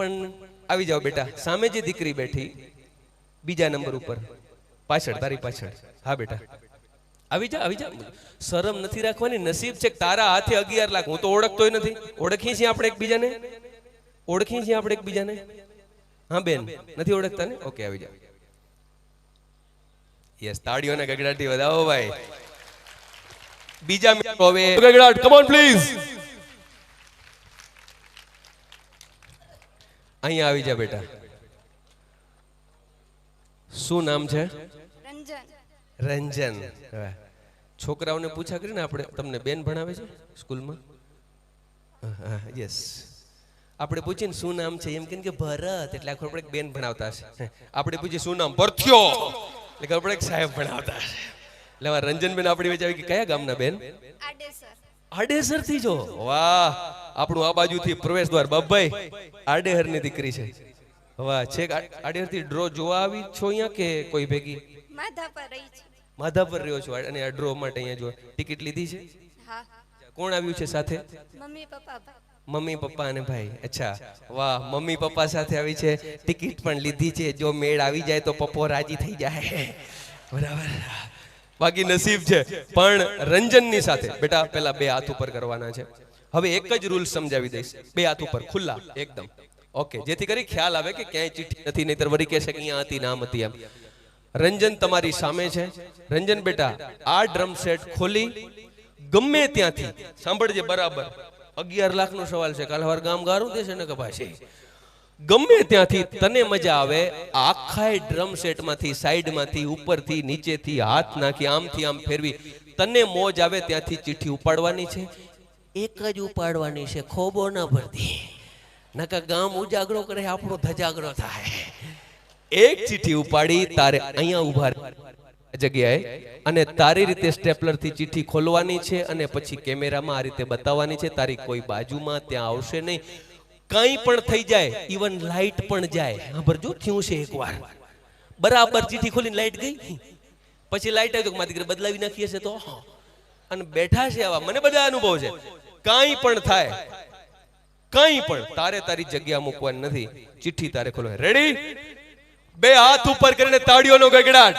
પણ આવી જાઓ બેટા. સામે જે દીકરી બેઠી, બીજા નંબર ઉપર. પાછળ, તારી પાછળ. હા, બેટા. આવી જા આવી જા. શરમ નથી રાખવાની. નસીબ છે તારા હાથે અગિયાર લાખ. હું તો ઓળખતોય નથી. ઓળખીએ છીએ આપણે એકબીજાને? ઓળખીએ છીએ આપણે એકબીજાને? હા, બેન. નથી ઓળખતા ને ઓકે, આવી જાઓ. યસ, તાળીઓના ગગડાટી વધાવો, ભાઈ. બીજા મિત્રો હવે ગગડાટ કમ ઓન પ્લીઝ અહીંયા આવી જા બેટા. શું નામ છે? રંજન. છોકરાઓને પૂછા કરીને આપણે તમને બેન ભણાવે છે સ્કૂલમાં? યસ આપણે પૂછીને શું નામ છે? એમ કે ભરત એટલે આખું આપણે બેન ભણાવતા હશે. આપણે પૂછીએ શું નામ? ભરથ્યો. એટલે આપણે સાહેબ ભણાવતા હશે. એટલે રંજનબેન આપણી વચ્ચે આવી કે કયા ગામના બેન? આડેસર. થી જો. વાહ. આપણું આ બાજુથી પ્રવેશ દ્વાર બાબાઈ આડેહરની દીકરી છે. વાહ છેક આડેહરથી ડ્રો જોવા આવી છો અહીંયા કે કોઈ ભેગી? માધા પર રહી છે. માધા પર રહ્યો છો અને આ ડ્રો માટે અહીંયા જો ટિકિટ લીધી છે? કોણ આવ્યું છે સાથે? મમ્મી પપ્પા મમ્મી પપ્પા અને ભાઈ. અચ્છા. વાહ મમ્મી પપ્પા સાથે આવી છે. ટિકિટ પણ લીધી છે. જો મેળ આવી જાય તો પપ્પો રાજી થઈ જાય. બરાબર. બાકી નસીબ છે. પણ રંજનની સાથે. બેટા પેલા બે હાથ ઉપર કરવાના છે. હવે એક જ રૂલ સમજાવી દઈશ. બે હાથ ઉપર, ખુલ્લા, એકદમ. ઓકે જેથી કરી ખ્યાલ આવે કે ક્યાંય ચીઠી નથી નહીતર વળી કહેશે કે અહીંયા હતી નામ હતી એમ. રંજન તમારી સામે છે. રંજન બેટા, આ ડ્રમ સેટ ખોલી. ગમે ત્યાંથી, સાંભળજે, બરાબર. અગિયાર લાખ નો સવાલ છે. કાલ હવાર ગામ ગારું દેશે ને કે ભાઈ ગમે ત્યાંથી તને મજા આવે આખા ડ્રમ સેટમાંથી સાઈડમાંથી, ઉપરથી, નીચેથી હાથ નાખી, આમથી આમ ફેરવી. તને મોજ આવે ત્યાંથી ચિઠ્ઠી ઉપાડવાની છે. એક જ ઉપાડવાની છે, ખોબો ન ભરતી. નકા ગામ ઉજાગરો કરે, આપણો ધજાગરો થાય. એક ચીઠી ઉપાડી, તારે અહીંયા ઊભા જગ્યાએ, અને તારી રીતે સ્ટેપલરથી ચીઠી ખોલવાની છે, અને પછી કેમેરામાં આ રીતે બતાવવાની છે, તારી કોઈ બાજુમાં ત્યાં આવશે નહીં. કંઈ પણ થઈ જાય, ઇવન લાઈટ પણ જાય. સાંભળજો થયું છે એકવાર બરાબર ચીઠી ખોલીને લાઈટ ગઈ? પછી લાઈટ આવી તો મારી દીકરી બદલાવી નાખીએ છે તો. અને બેઠા છે આવા. મને બધા અનુભવ છે. કાંઈ પણ થાય, કંઈ પણ. તારે તારી જગ્યા મૂકવાની નથી. ચિઠ્ઠી તારે ખોલો રેડી બે હાથ ઉપર કરીને તાળીઓનો ગગડાટ.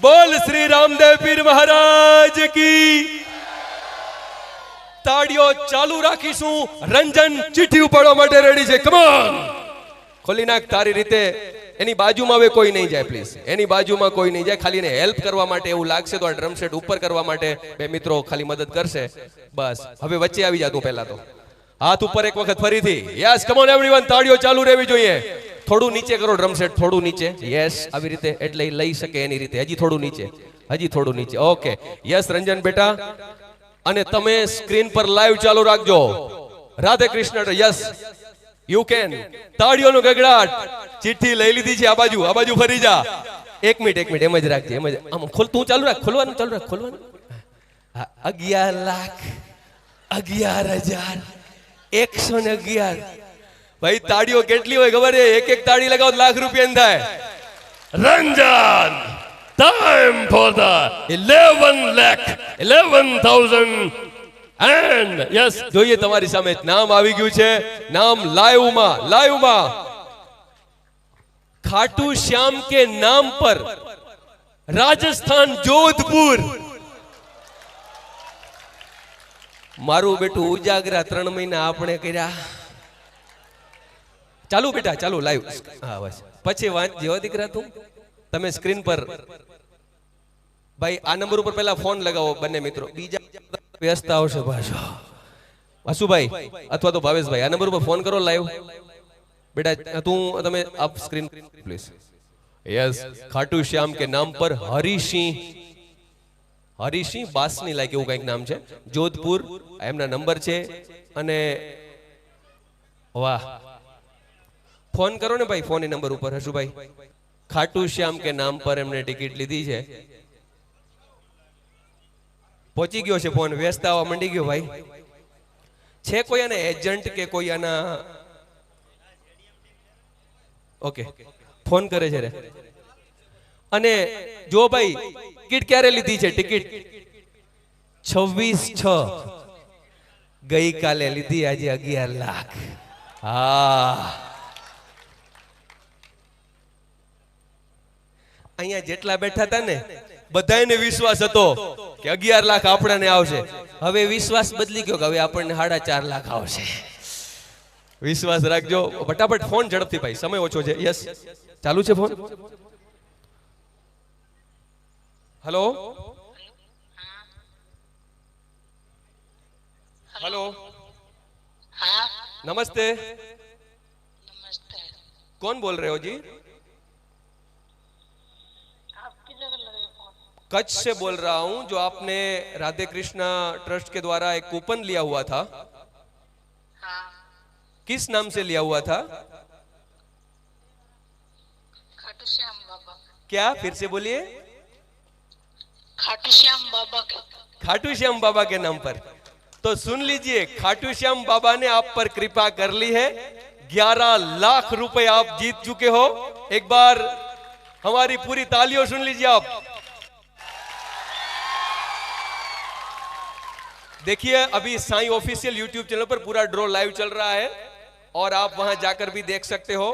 બોલ શ્રી રામદેવ પીર મહારાજ કી. તાળીઓ ચાલુ રાખીશું. રંજન ચિઠ્ઠી ઉપાડવા માટે રેડી છે. કમોન ખોલી નાખ તારી રીતે. એની બાજુમાં હવે કોઈ નહીં જાય પ્લીઝ એની બાજુમાં કોઈ નહીં જાય. ખાલી હેલ્પ કરવા માટે એવું લાગશે તો આ ડ્રમ ઉપર કરવા માટે બે મિત્રો ખાલી મદદ કરશે. બસ. હવે વચ્ચે આવી જાતું પહેલા તો. હાથ ઉપર એક વખત ફરીથી. યસ કમોન એવરીવન તાળીઓ ચાલુ રહેવી જોઈએ. થોડું નીચે કરો ડ્રમ સેટ થોડું નીચે. યસ આવી રીતે એટલે લઈ શકે એની રીતે. હજી થોડું નીચે. હજી થોડું નીચે. ઓકે યસ રંજન બેટા. અને તમે સ્ક્રીન પર લાઈવ ચાલુ રાખજો. Radhe Krishna yes you can તાળીઓનો ગગડાટ. ચિઠ્ઠી લઈ લીધી છે આ બાજુ આ બાજુ ફરી જા. એક મિનિટ એક મિનિટ એમ જ રાખજે એમ જ. આમ ખોલ તું ચાલુ રાખ ખોલવાનું ચાલુ રાખ ખોલવાનું. હા, અગિયાર લાખ અગિયાર હજાર એકસો ને અગિયાર. ભાઈ તાળીઓ કેટલી હોય ખબર છે? એક એક તાળી લગાવો લાખ રૂપિયા થાય. Ranjan time for the 11 lakh, 11,000 and yes જોઈએ તમારી સામે નામ આવી ગયું છે. નામ લાઈવમાં લાઈવમાં. ખાટુ શ્યામ કે નામ પર? રાજસ્થાન જોધપુર. મારું બેટું ઉજાગરા ત્રણ મહિના આપણે કર્યા. ચાલુ બેટા, ચાલુ લાઈવ હા, બસ. પછી વાંચજો દીકરા તું. તમે સ્ક્રીન પર. ભાઈ, આ નંબર ઉપર પહેલા ફોન લગાવો બંને મિત્રો. બીજા વ્યસ્ત આવશે પાછો. વાસુભાઈ અથવા તો ભાવેશભાઈ, આ નંબર ઉપર ફોન કરો લાઈવ બેટા, તું તમે આપ screen please yes, Khatu Shyam કે નામ પર હરિસિંહ હરિસિંહ બાસની લાયક એવું કંઈક નામ છે. જોધપુર, એમના નંબર છે. અને વાહ. ફોન કરો ને ભાઈ ફોન નંબર ઉપર હશુભાઈ ખાટુ શ્યામ કે નામ પર એમને ટિકિટ લીધી છે. પહોંચી ગયો છે ફોન, વ્યસ્ત આવવા માંડી ગયો ભાઈ. છે કોઈ આના એજન્ટ કે કોઈ આના ઓકે. ફોન કરે છે રે. અને જો ભાઈ, ટિકિટ ક્યારે લીધી છે? ટિકિટ. છવ્વીસ છ. ગઈકાલે લીધી, આજે અગિયાર લાખ. હા. અહીંયા જેટલા બેઠા હતા ને બધાને વિશ્વાસ હતો કે અગિયાર લાખ આપણને આવશે. હવે વિશ્વાસ બદલી ગયો કે હવે આપણને સાડા ચાર લાખ આવશે. વિશ્વાસ રાખજો ફટાફટ ફોન ઝડપથી ભાઈ સમય ઓછો છે યસ ચાલુ છે ફોન હલો हेलो हाँ नमस्ते नमस्ते कौन बोल रहे हो जी आप किधर लगे फोन कच्छ से बोल रहा हूं जो आपने राधे कृष्णा ट्रस्ट के द्वारा एक कूपन लिया हुआ था हाँ किस नाम से लिया हुआ था? खाटू श्याम बाबा। क्या? फिर से बोलिए। खाटू श्याम बाबा के। खाटू श्याम बाबा के नाम पर। तो सुन लीजिए खाटू श्याम बाबा ने आप पर कृपा कर ली है। ग्यारह लाख रुपए आप जीत चुके हो। एक बार हमारी पूरी तालियों सुन लीजिए आप। देखिए अभी साई ऑफिशियल यूट्यूब चैनल पर पूरा ड्रॉ लाइव चल रहा है। और आप वहाँ जाकर भी देख सकते हो,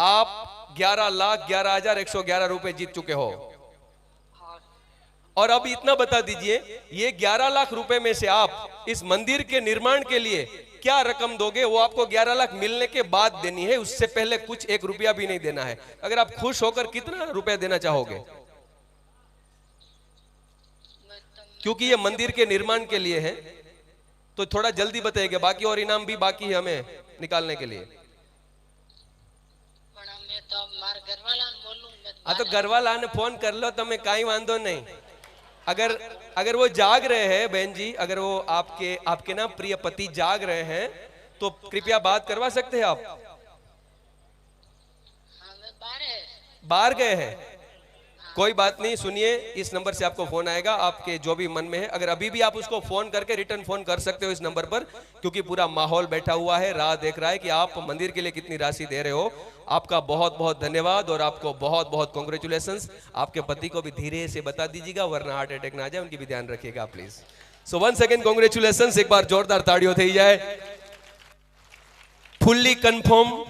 आप ग्यारह लाख ग्यारह हज़ार एक सौ ग्यारह रुपए जीत चुके हो। और अब इतना बता दीजिए, ये 11 लाख रुपए में से आप इस मंदिर के निर्माण के लिए क्या रकम दोगे? वो आपको 11 लाख मिलने के बाद देनी है, उससे पहले कुछ एक रुपया भी नहीं देना है। अगर आप खुश होकर कितना रुपया देना चाहोगे? क्योंकि ये मंदिर के निर्माण के लिए है तो थोड़ा जल्दी बताइएगा, बाकी और इनाम भी बाकी है हमें। निकालने के लिए। हाँ तो घरवाला ने फ़ोन कर लो तो मैं कहीं वांधो नहीं अगर अगर वो जाग रहे हैं बहन जी अगर वो आपके आपके ना प्रिय पति जाग रहे हैं तो कृपया बात करवा सकते हैं आप बाहर गए हैं कोई बात नहीं, सुनिए, इस नंबर से आपको फ़ोन आएगा, आपके जो भी मन में है। अगर अभी भी आप उसको फ़ोन करके रिटर्न फ़ोन कर सकते हो इस नंबर पर, क्योंकि पूरा माहौल बैठा हुआ है, राह देख रहा है कि आप मंदिर के लिए कितनी राशि दे रहे हो। आपका बहुत बहुत धन्यवाद और आपको बहुत बहुत कॉन्ग्रेचुलेशन आपके पति को भी धीरे से बता दीजिएगा, वरना हार्ट अटैक ना आ जाए, उनकी भी ध्यान रखिएगा please so one second congratulation एक बार जोरदार ताड़ियों थी जाए फुल्ली कन्फर्म